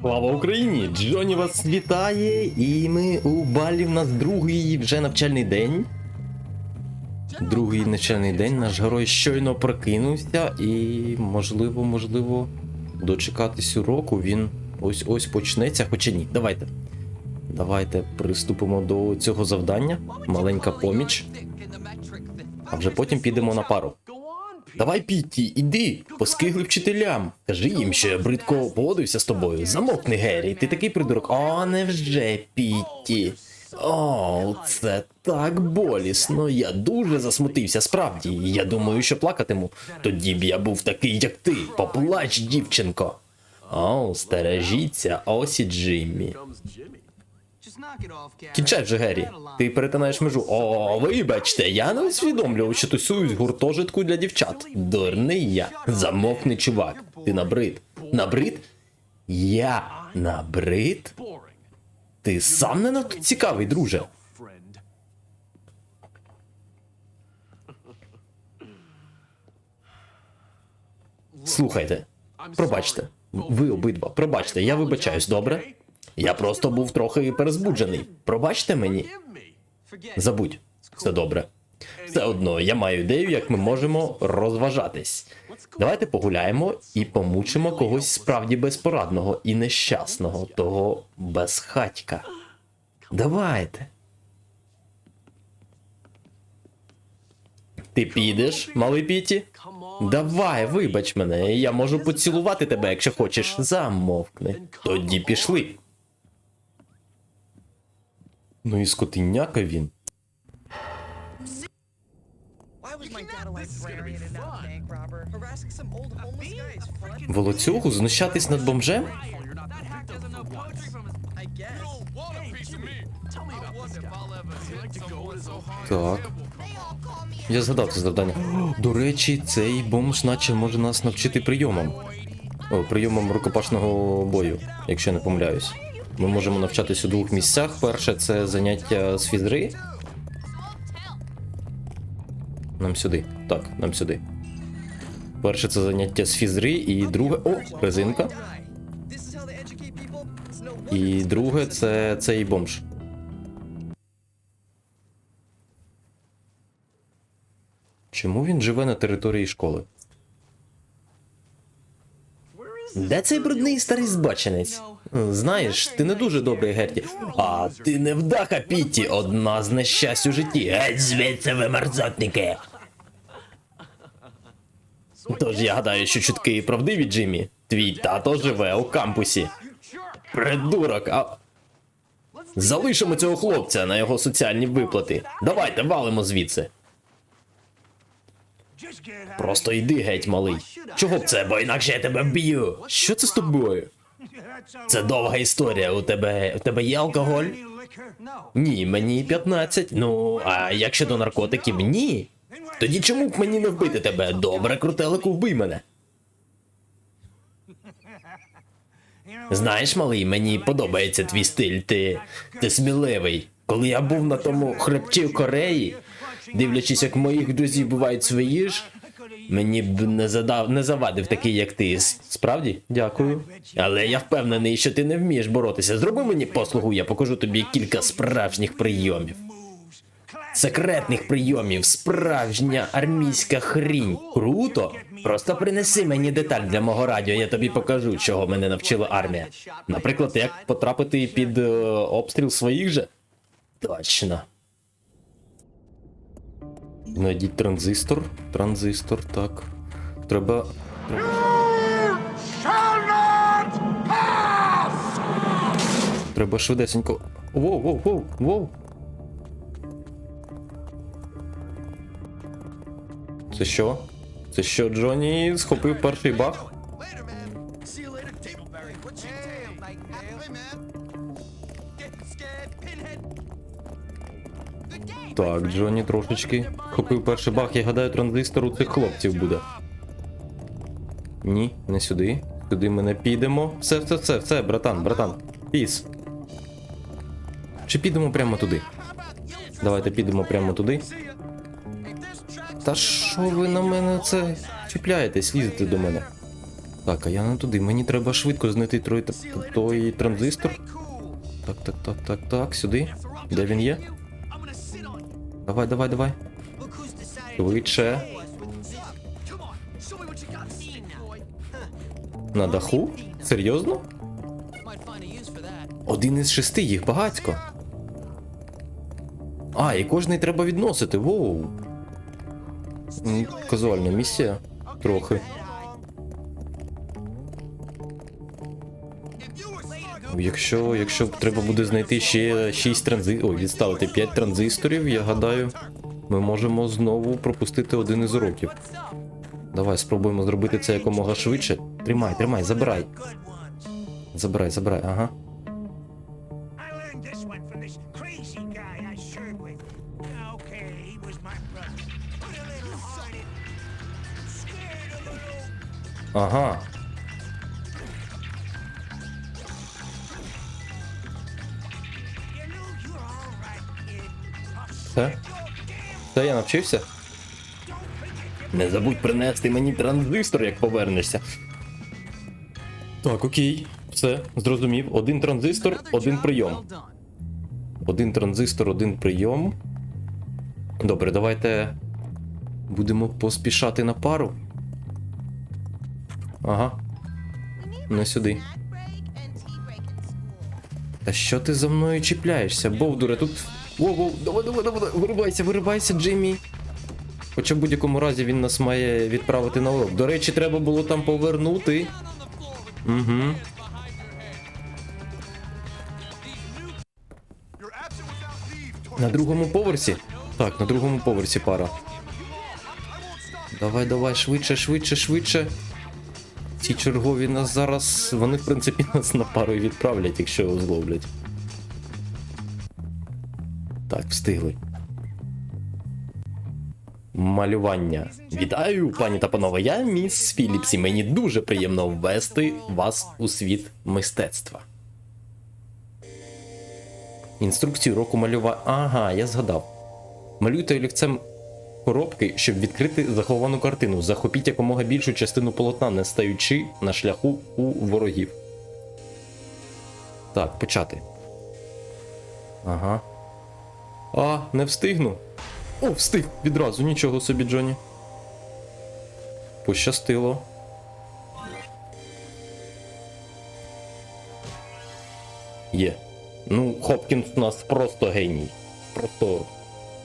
Слава Україні! Джоні вас вітає, і ми у балі в нас другий вже навчальний день. Другий навчальний день наш герой щойно прокинувся, і можливо, можливо, дочекатись уроку він ось ось почнеться, хоча ні. Давайте. Давайте приступимо до цього завдання. Маленька поміч. А вже потім підемо на пару. Давай, Пітті, іди, поскигли вчителям. Кажи їм, що я бридко поводився з тобою. Замовкни, Геррі, ти такий придурок. О, невже, Пітті. О, це так болісно. Я дуже засмутився, справді. Я думаю, що плакатиму. Тоді б я був такий, як ти. Поплач, дівчинко. О, стережіться, ось і Джиммі. Кінчай вже, Геррі. Ти перетинаєш межу. О, вибачте, я не усвідомлював, що тусуюсь гуртожитку для дівчат. Дурний я. Замовкни, чувак. Ти набрид. Набрид? Я набрид? Ти сам не надто цікавий, друже. Слухайте, пробачте. Ви обидва, пробачте, я вибачаюсь, добре? Я просто був трохи перезбуджений. Пробачте мені. Забудь, все добре. Все одно, я маю ідею, як ми можемо розважатись. Давайте погуляємо і помучимо когось справді безпорадного і нещасного, того безхатька. Давайте. Ти підеш, малий Піті? Давай, вибач мене, я можу поцілувати тебе, якщо хочеш. Замовкни. Тоді пішли. Homeless guy is fun. Волоцюгу знущатись над бомжем? Так. Я згадав це завдання. До речі, цей бомж наче може нас навчити прийомам. О, прийомам рукопашного бою, якщо я не помиляюсь. Ми можемо навчатись у двох місцях. Перше це заняття з фізри. Нам сюди. Так, нам сюди. Перше це заняття з фізри, і друге. О, резинка. І друге це цей бомж. Чому він живе на території школи? Де цей брудний старий збаченець? Знаєш, ти не дуже добрий, Герті. А ти не вдаха, Пітті, одна з нещасть у житті. Геть звідси ви мерзотники. Тож я гадаю, що чутки і правдиві, Джиммі. Твій тато живе у кампусі. Придурок, а. Залишимо цього хлопця на його соціальні виплати. Давайте валимо звідси. Просто йди геть, малий. Чого б це, бо інакше я тебе вб'ю. Що це з тобою? Це довга історія. У тебе у тебе є алкоголь? Ні, мені 15. Ну, а як щодо наркотиків, ні. Тоді чому б мені не вбити тебе? Добре, крутелику, вбий мене. Знаєш, малий, мені подобається твій стиль. Ти, ти сміливий. Коли я був на тому хребті в Кореї, дивлячись, як моїх друзів бувають свої ж, мені б не задав, не завадив такий, як ти. Справді? Дякую. Але я впевнений, що ти не вмієш боротися. Зроби мені послугу, я покажу тобі кілька справжніх прийомів. Секретних прийомів, справжня армійська хрінь. Круто! Просто принеси мені деталь для мого радіо, я тобі покажу, чого мене навчила армія. Наприклад, як потрапити під е, обстріл своїх же? Точно. Знайдіть транзистор. Транзистор, так. Треба. Треба швидесенько. Воу, воу, воу, воу. Це що? Це що, Джонні схопив перший баг? Так, Джонні трошечки хопив перший баг, я гадаю, транзистор у цих хлопців буде. Ні, не сюди. Сюди ми не підемо. Все, все, все, все, братан, братан. Піс. Чи підемо прямо туди? Давайте підемо прямо туди. Та що ви на мене це чіпляєтесь, лізете до мене? Так, а я не туди. Мені треба швидко знайти той, той транзистор. Так, так, так, так, так, сюди. Де він є? Давай, давай, давай. Швидше. На даху? Серйозно? Один із шести, їх багатько. А, і кожний треба відносити. Воу. Казуальна місія. Трохи. Якщо, якщо треба буде знайти ще 6 транзисторів, ой, відставити 5 транзисторів, я гадаю, ми можемо знову пропустити один із уроків. Давай спробуємо зробити це якомога швидше. Тримай, тримай, забирай. Забирай, забирай, ага. I Все? Все, я навчився? Не забудь принести мені транзистор, як повернешся. Так, окей. Все, зрозумів. Один транзистор, один прийом. Один транзистор, один прийом. Добре, давайте будемо поспішати на пару. Ага. Не сюди. Та що ти за мною чіпляєшся, Бовдуре, тут. Воу, воу, давай, давай, давай, вирубайся, вирубайся, Джиммі. Хоча в будь-якому разі він нас має відправити на урок. До речі, треба було там повернути. Угу. На другому поверсі? Так, на другому поверсі пара. Давай, давай, швидше, швидше, швидше. Ці чергові нас зараз. Вони, в принципі, нас на пару і відправлять, якщо його зловлять. Так, встигли. Малювання. Вітаю, пані та панове. Я міс Філіпс, і мені дуже приємно ввести вас у світ мистецтва. Інструкцію року малювання. Ага, я згадав. Малюйте олівцем коробки, щоб відкрити заховану картину. Захопіть якомога більшу частину полотна, не стаючи на шляху у ворогів. Так, почати. Ага. А, не встигну. О, встиг! Відразу, нічого собі, Джоні. Пощастило. Є. Ну, Хопкінс у нас просто геній. Просто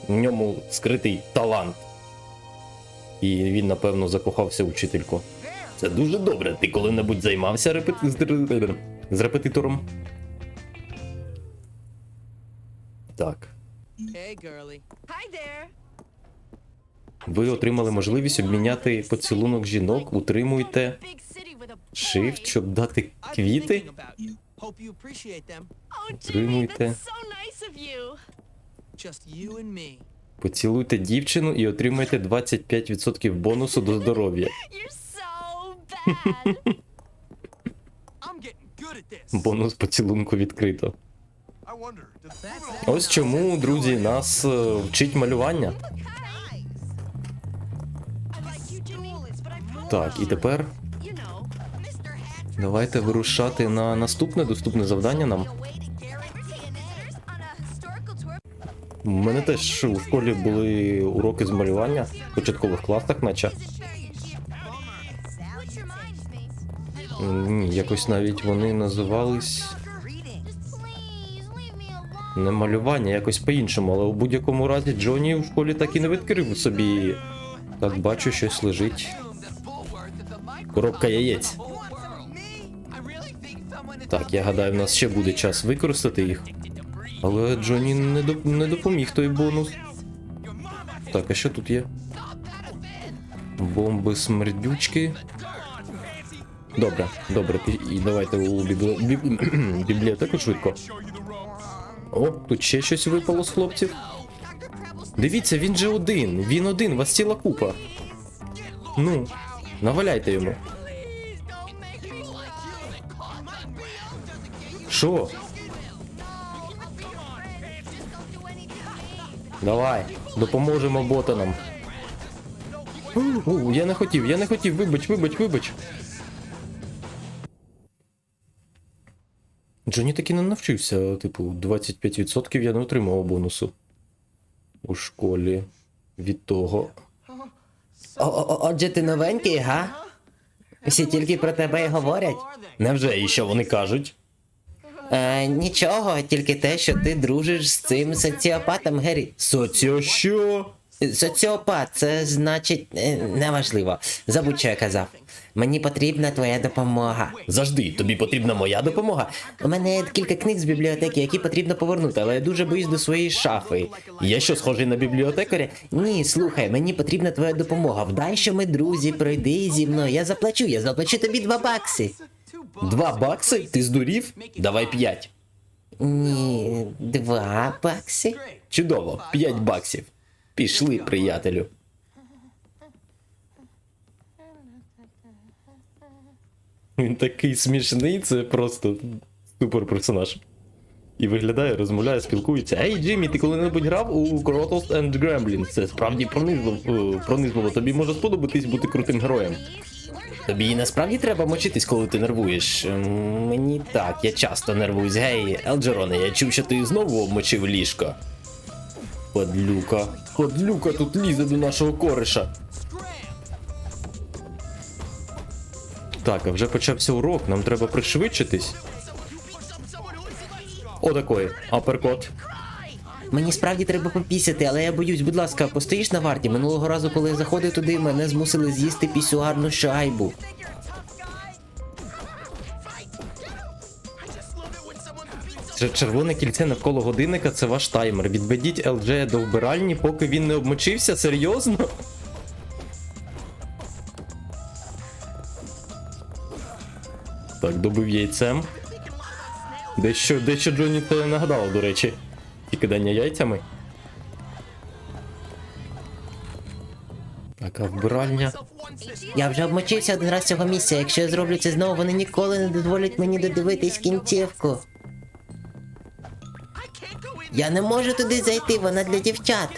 в ньому скритий талант. І він, напевно, закохався в вчительку. Це дуже добре. Ти коли-небудь займався репети... з репетитором? Так. Hey, girly. Hi there. Ви отримали можливість обміняти поцілунок жінок, утримуйте shift, щоб дати квіти. Oh, me. Поцілуйте дівчину і отримайте 25% бонусу до здоров'я. Бонус поцілунку відкрито. Ось чому, друзі, нас е, вчить малювання. Так, і тепер давайте вирушати на наступне доступне завдання нам. У мене теж у школі були уроки з малювання в початкових класах, наче. Ні, якось навіть вони називались не малювання, якось по-іншому, але у будь-якому разі Джоні в школі так і не відкрив собі. Так бачу, щось лежить. Коробка яєць. Так, я гадаю, в нас ще буде час використати їх. Але Джоні не, доп- не допоміг той бонус. Так, а що тут є? Бомби смердючки. Добре, добре, і давайте у біблі... бібліотеку швидко. О, тут ще щось випало з хлопців. Дивіться, він же один. Він один, вас ціла купа. Ну, наваляйте йому. Що? Давай, допоможемо ботанам. У, я не хотів, я не хотів, вибач, вибач, вибач. Джоні таки не навчився, типу, 25% я не отримав бонусу у школі від того. Отже, ти новенький, га? Всі тільки про тебе й говорять. Невже і що вони кажуть? Е, нічого, тільки те, що ти дружиш з цим соціопатом, Геррі. Соціо що? Соціопат, це значить е, неважливо. Забудь, що я казав. Мені потрібна твоя допомога. Завжди, тобі потрібна моя допомога. У мене є кілька книг з бібліотеки, які потрібно повернути, але я дуже боюсь до своєї шафи. Я що, схожий на бібліотекаря? Ні, слухай, мені потрібна твоя допомога. Вдай, що ми друзі, пройди зі мною. Я заплачу, я заплачу тобі два бакси. Два бакси? Ти здурів? Давай п'ять. Ні, два бакси. Чудово, п'ять баксів. Пішли, приятелю. Він такий смішний, це просто супер персонаж. І виглядає, розмовляє, спілкується. Ей, Джиммі, ти коли-небудь грав у Krotos and Gremlins? Це справді пронизливо, е, пронизливо. Тобі може сподобатись бути крутим героєм. Тобі насправді треба мочитись, коли ти нервуєш. Мені так, я часто нервуюсь. Гей, Елджероне, я чув, що ти знову обмочив ліжко. Подлюка. Подлюка тут лізе до нашого кориша. Так, а вже почався урок, нам треба пришвидшитись. Отакої, аперкот. Мені справді треба попісяти, але я боюсь, будь ласка, постоїш на варті. Минулого разу, коли я заходив туди, мене змусили з'їсти пісюарну шайбу. Червоне кільце навколо годинника це ваш таймер. Відведіть LJ до вбиральні, поки він не обмочився, серйозно? Так, добив яйцем. Дещо, дещо Джоні це нагадало, до речі. І кидання яйцями. Така вбиральня. Я вже обмочився один раз цього місця. Якщо я зроблю це знову, вони ніколи не дозволять мені додивитись кінцівку. Я не можу туди зайти, вона для дівчат.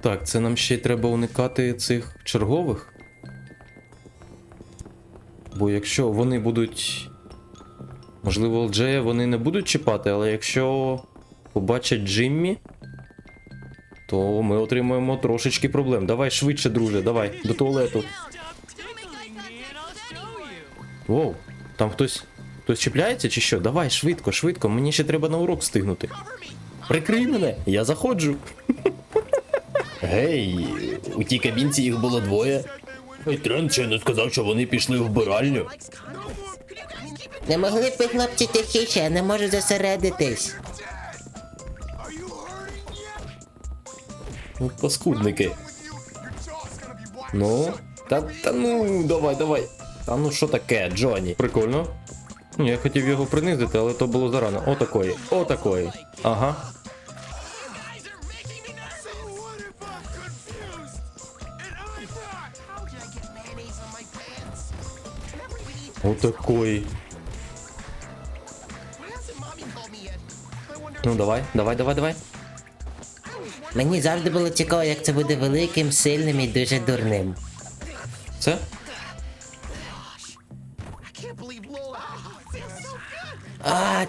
Так, це нам ще й треба уникати цих чергових. Бо якщо вони будуть. Можливо, Джея вони не будуть чіпати, але якщо побачать Джиммі, то ми отримаємо трошечки проблем. Давай швидше, друже, давай, до туалету. Воу, там хтось. Хтось чіпляється чи що? Давай, швидко, швидко, мені ще треба на урок встигнути. Прикрий мене, я заходжу. Гей, у тій кабінці їх було двоє. І Трент ще не сказав, що вони пішли в вбиральню. Не могли б ви, хлопці тихіше, я не можу зосередитись. Ну, Паскудники. Ну, та, та ну, давай, давай. Та ну що таке, Джоні? Прикольно. Ні, Я хотів його принизити, але то було зарано. Отакої, отакої. Ага. Отакої. Ну давай, давай, давай, давай. Мені завжди було цікаво, як це буде великим, сильним і дуже дурним. Це?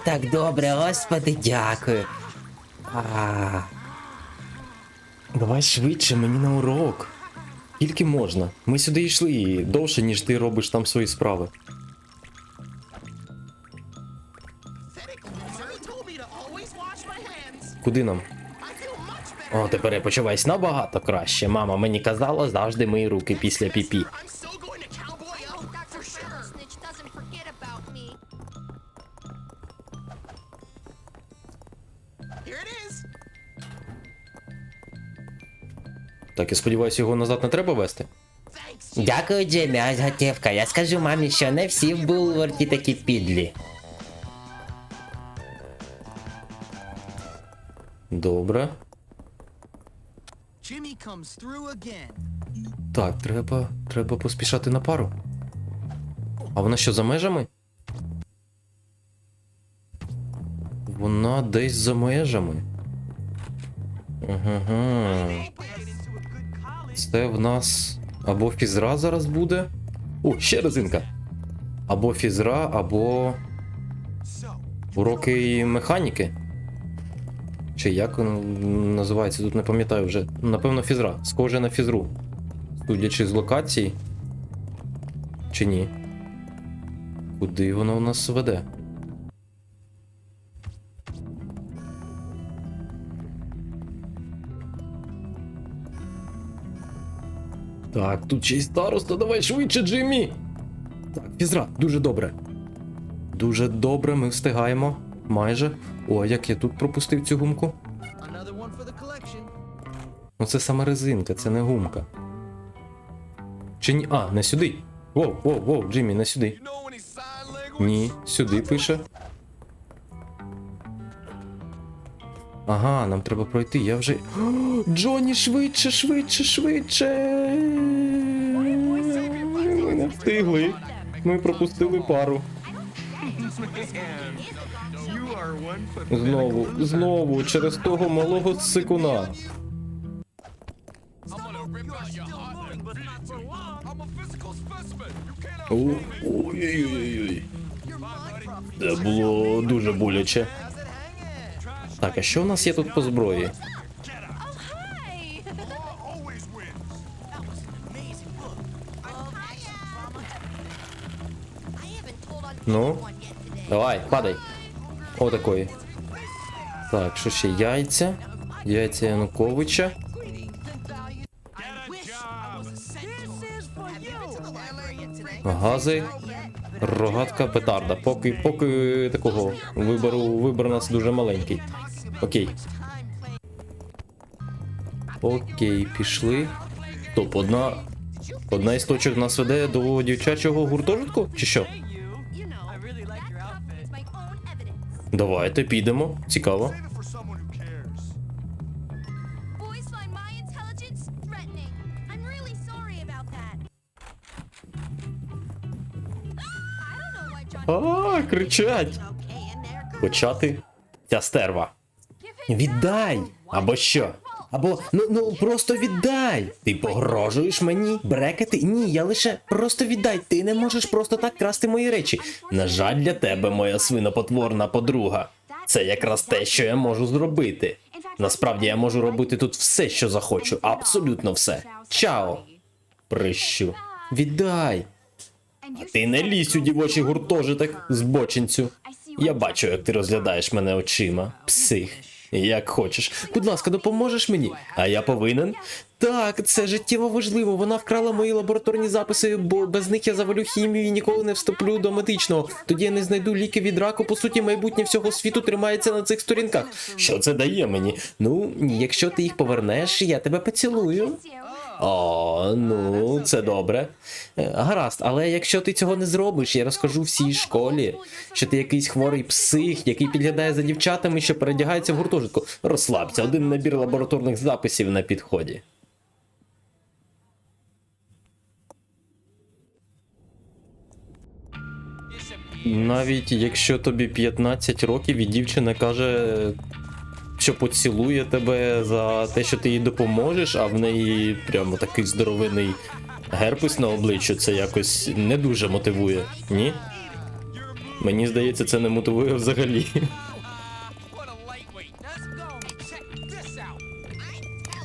Так добре, господи, дякую. А. Давай швидше мені на урок. Тільки можна. Ми сюди йшли довше, ніж ти робиш там свої справи. Куди нам? О, тепер я почуваюсь набагато краще. Мама мені казала завжди мої руки після піпі. Так, я сподіваюся, його назад не треба вести. Дякую, Джемі, ось готівка. Я скажу мамі, що не всі в Булворті такі підлі. Добре. Jimmy comes through again. Так, треба. треба поспішати на пару. А вона що, за межами? Вона десь за межами. Ага. Це в нас або фізра зараз буде, О, ще резинка. Або фізра, або уроки механіки. Чи як називається, тут не пам'ятаю вже. Напевно, фізра. Схоже на фізру. Судячи з локації. Чи ні? Куди воно в нас веде? Так, тут ще й староста, давай швидше, Джиммі! Так, фізра, дуже добре. Дуже добре, ми встигаємо. Майже. О, як я тут пропустив цю гумку? Ну це саме резинка, це не гумка. Чи ні. А, не сюди. Воу, воу, воу, Джиммі, не сюди. Ні, сюди пише. Ага, нам треба пройти. Я вже. Джоні, швидше, швидше, швидше встигли. Ну Ми пропустили пару. Знову, знову, через того малого цикуна. Ой-ой-ой. Це було дуже боляче. Так, а що у нас є тут по зброї? Ну? Давай, падай. Отакої. Так, що ще? Яйця. Яйця Януковича. Гази. Рогатка петарда. Поки, поки такого вибору, вибор у нас дуже маленький. Окей. Окей, пішли. Топ, одна. Одна із точок нас веде до дівчачого гуртожитку? Чи що? Давайте підемо. Цікаво. А, кричать! Почати ця стерва. Віддай! Або що? Або ну ну просто віддай. Ти погрожуєш мені? Брекети? Ні, я лише просто віддай. Ти не можеш просто так красти мої речі. На жаль, для тебе, моя свинопотворна подруга. Це якраз те, що я можу зробити. Насправді я можу робити тут все, що захочу. Абсолютно все. Чао. Прищу. Віддай. You Ти не лізь у дівочий гуртожиток, збочинцю. Я бачу, як ти розглядаєш мене очима. Псих. Як хочеш. Будь ласка, допоможеш мені? А я повинен? Так, це життєво важливо. Вона вкрала мої лабораторні записи, бо без них я завалю хімію і ніколи не вступлю до медичного. Тоді я не знайду ліки від раку. По суті, майбутнє всього світу тримається на цих сторінках. Що це дає мені? Ну, якщо ти їх повернеш, я тебе поцілую. О, ну це добре. Е, Гаразд, але якщо ти цього не зробиш, я розкажу всій школі, що ти якийсь хворий псих, який підглядає за дівчатами, що передягається в гуртожитку. Розслабся, один набір лабораторних записів на підході. Навіть якщо тобі 15 років і дівчина каже, що поцілує тебе за те, що ти їй допоможеш, а в неї прямо такий здоровений герпес на обличчю, це якось не дуже мотивує, ні? Мені здається, це не мотивує взагалі.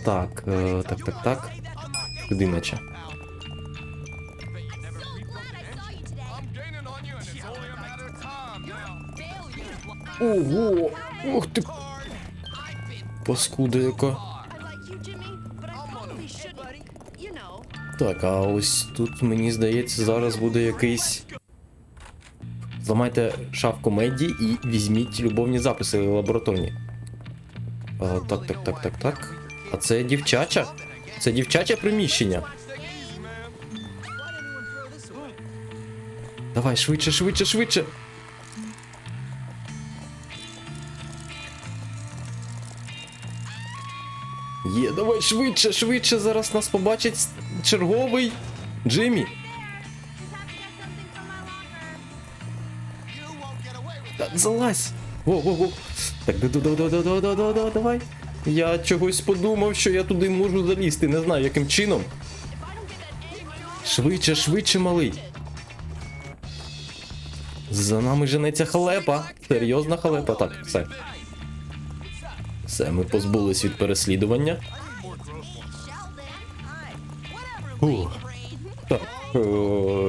Так, е, так, так, так. Куди? Ого! Ух ти! You know. Так, а ось тут мені здається, зараз буде якийсь. Зламайте шафку Медді і візьміть любовні записи лабораторні. А, так, так, так, так, так. А це дівчача? Це дівчаче приміщення. Давай, швидше, швидше, швидше. Давай швидше, швидше, зараз нас побачить черговий Джиммі. Залазь! Во-во-во! Так, да-да-да-да-да-да-да-да, давай. Я чогось подумав, що я туди можу залізти, не знаю яким чином. Швидше, швидше, малий. За нами женеться халепа. Серйозна халепа, так, все. Все, ми позбулись від переслідування. Так, е,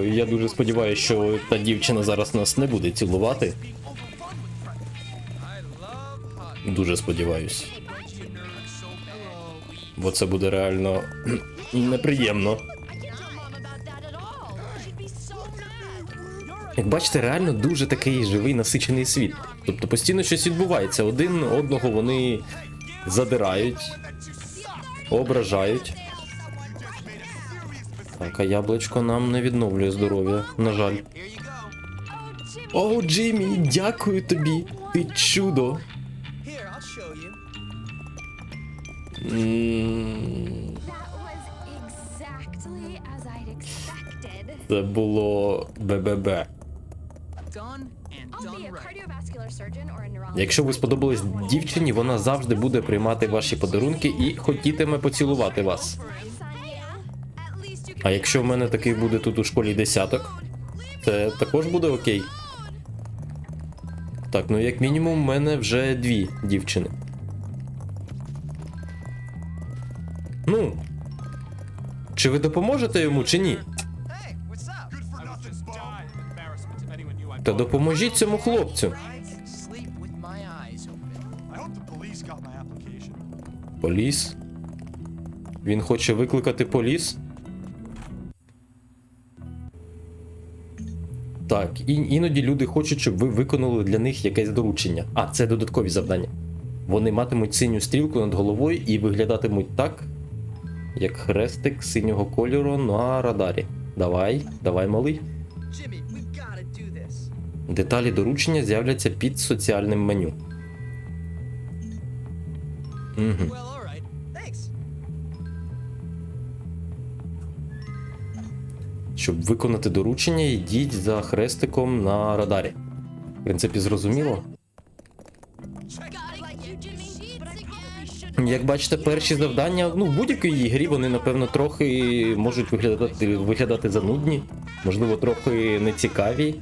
я дуже сподіваюся, що та дівчина зараз нас не буде цілувати. Дуже сподіваюсь. Бо це буде реально неприємно. Як бачите, реально дуже такий живий насичений світ. Тобто постійно щось відбувається. Один одного вони задирають, ображають. Так, а яблучко нам не відновлює здоров'я, на жаль. О, Джиммі, дякую тобі! Ти чудо! Це було БББ. Якщо ви сподобались дівчині, вона завжди буде приймати ваші подарунки і хотітиме поцілувати вас. А якщо в мене такий буде тут у школі десяток, це також буде окей. Так, ну як мінімум, в мене вже дві дівчини. Ну. Чи ви допоможете йому, чи ні? Та допоможіть цьому хлопцю. Поліс. Він хоче викликати поліс. Так, і, іноді люди хочуть, щоб ви виконали для них якесь доручення. А, це додаткові завдання. Вони матимуть синю стрілку над головою і виглядатимуть так, як хрестик синього кольору на радарі. Давай, давай, малий. Деталі доручення з'являться під соціальним меню. Угу. Щоб виконати доручення, йдіть за хрестиком на радарі. В принципі, зрозуміло. Як бачите, перші завдання, ну, в будь-якій грі вони, напевно, трохи можуть виглядати, виглядати занудні, можливо, трохи нецікаві.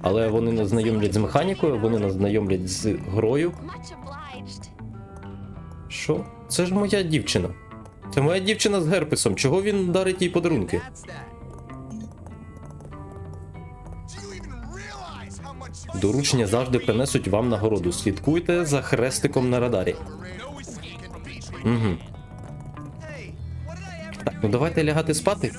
Але вони нас знайомлять з механікою, вони нас знайомлять з грою. Що? Це ж моя дівчина. Це моя дівчина з герпесом. Чого він дарить їй подарунки? Доручення завжди принесуть вам нагороду. Слідкуйте за хрестиком на радарі. Угу. Так, ну давайте лягати спати.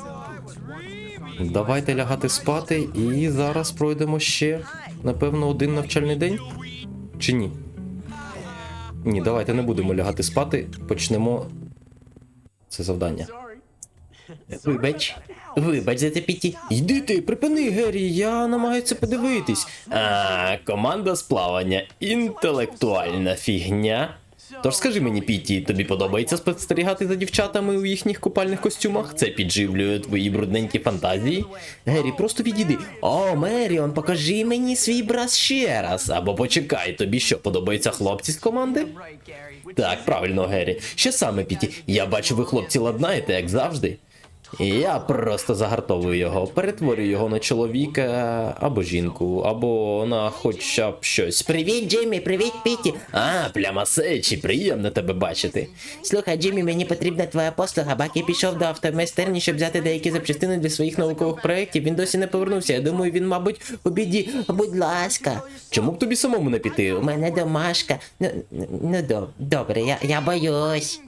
Давайте лягати спати і зараз пройдемо ще, напевно, один навчальний день. Чи ні? Ні, давайте не будемо лягати спати. Почнемо це завдання. Вибач. Вибач за те піті. Йди ти, припини, Геррі, я намагаюся подивитись. А, команда з плавання. Інтелектуальна фігня. Тож скажи мені, Піті, тобі подобається спостерігати за дівчатами у їхніх купальних костюмах? Це підживлює твої брудненькі фантазії? Геррі, просто відійди. О, Меріон, покажи мені свій брас ще раз. Або почекай, тобі що, подобаються хлопці з команди? Так, правильно, Геррі. Що саме, Піті? Я бачу, ви хлопці ладнаєте, як завжди. Я просто загартовую його, перетворюю його на чоловіка або жінку, або на хоча б щось. Привіт, Джиммі, привіт, Піті. А, пляма сечі, приємно тебе бачити. Слухай, Джиммі, мені потрібна твоя послуга. Бакі пішов до автомайстерні, щоб взяти деякі запчастини для своїх наукових проєктів. Він досі не повернувся. Я думаю, він, мабуть, у біді. Будь ласка, Чому б тобі самому не піти? у мене домашка. Ну, ну доб- добре, я, я боюсь.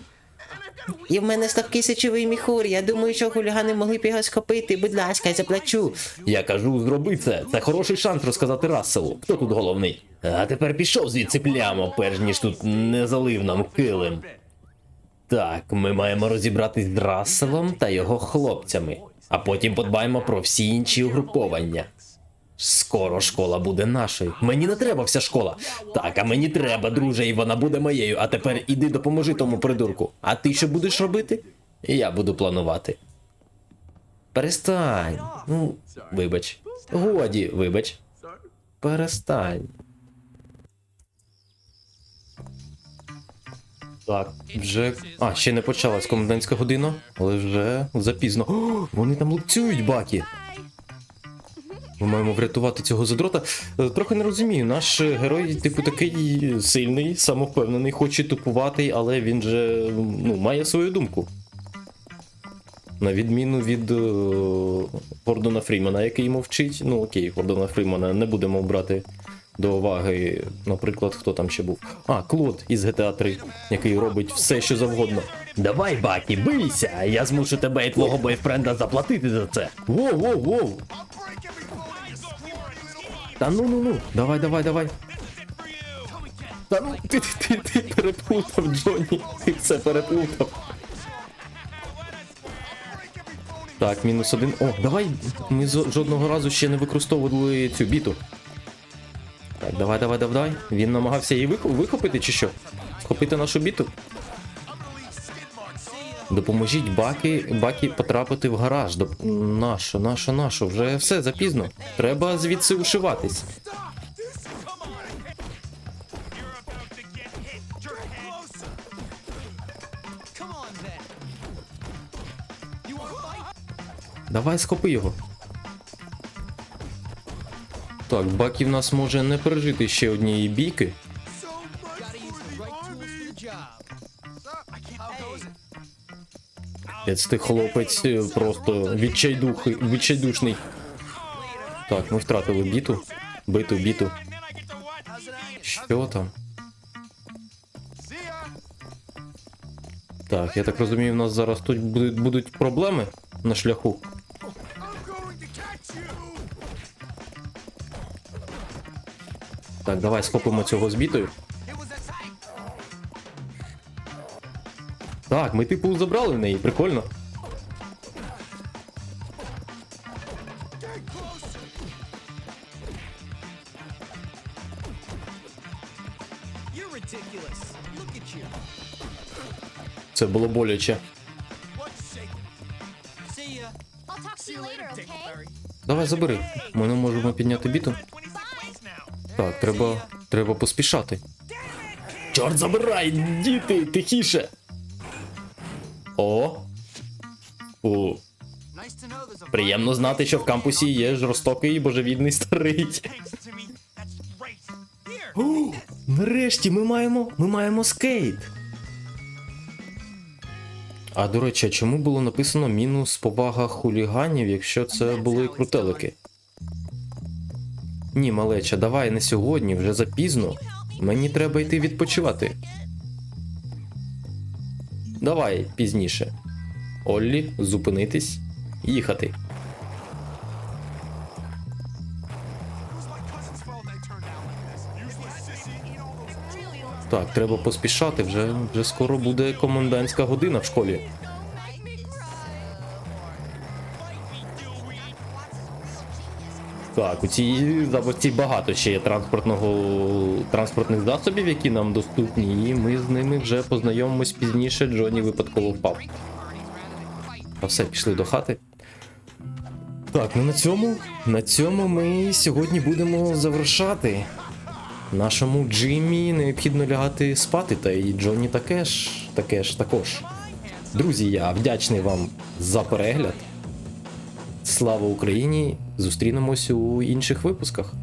І в мене слабкий сечовий міхур. Я думаю, що хулігани могли б його схопити. Будь ласка, я заплачу. Я кажу, зроби це. Це хороший шанс розказати Расселу. Хто тут головний? А тепер пішов звідси плямо, перш ніж тут не залив нам килим. Так, ми маємо розібратись з Расселом та його хлопцями, а потім подбаємо про всі інші угруповання. Скоро школа буде нашою. Мені не треба вся школа. Так, а мені треба, друже, і вона буде моєю. А тепер іди допоможи тому придурку. А ти що будеш робити? Я буду планувати. Перестань. Ну, вибач. Годі, вибач. Перестань. Так, вже. А, ще не почалась комендантська година, але вже запізно. О, вони там лупцюють баки. Ми маємо врятувати цього задрота. Е, Трохи не розумію. Наш герой, типу, такий сильний, самовпевнений, хоч і тупуватий, але він же ну, має свою думку. На відміну від е, Гордона Фрімана, який мовчить. Ну окей, Гордона Фрімана не будемо брати до уваги, наприклад, хто там ще був. А, Клод із GTA 3, який робить все, що завгодно. Давай, Бакі, бийся! Я змушу тебе і твого бойфренда заплатити за це. Воу, воу, воу! Та ну ну ну, давай, давай, давай. Та ну ти, ти, ти, переплутав, Джонні. Ти все переплутав. Так, мінус один. О, давай. Ми жодного разу ще не використовували цю біту. Так, давай, давай, давай, давай. Він намагався її вихопити чи що? Схопити нашу біту? Допоможіть Бакі, Бакі потрапити в гараж. Доп... Нащо, нащо, нащо? Вже все запізно. Треба звідси ушиватись. Давай схопи його. Так, Бакі в нас може не пережити ще однієї бійки. Пець ти хлопець е, просто відчайдухи, відчайдушний. Так, ми втратили біту. Биту, біту. Що там? Так, я так розумію, в нас зараз тут будуть, будуть проблеми на шляху. Так, давай схопимо цього з бітою. Ми типу забрали в неї, прикольно. Це було боляче. Давай забери. Ми не можемо підняти біту. Так, треба. треба поспішати. Чорт забирай, діти, тихіше. О. A Приємно знати, що в кампусі є жорстокий і божевідний старий. О, нарешті ми маємо. Ми маємо скейт. А до речі, чому було написано мінус повага хуліганів, якщо це були крутелики? Ні, малеча, давай не сьогодні, вже запізно. Мені треба йти відпочивати. Давай пізніше. Оллі, зупинитись, їхати. Так, треба поспішати, вже, вже скоро буде комендантська година в школі. Так, у цій заборці багато ще є транспортного транспортних засобів, які нам доступні, і ми з ними вже познайомимось пізніше. Джоні випадково впав. А все, пішли до хати. Так, ну на цьому, на цьому ми сьогодні будемо завершати. Нашому Джиммі необхідно лягати спати, та і Джоні таке ж, таке ж також. Друзі, я вдячний вам за перегляд. Слава Україні! Зустрінемось у інших випусках.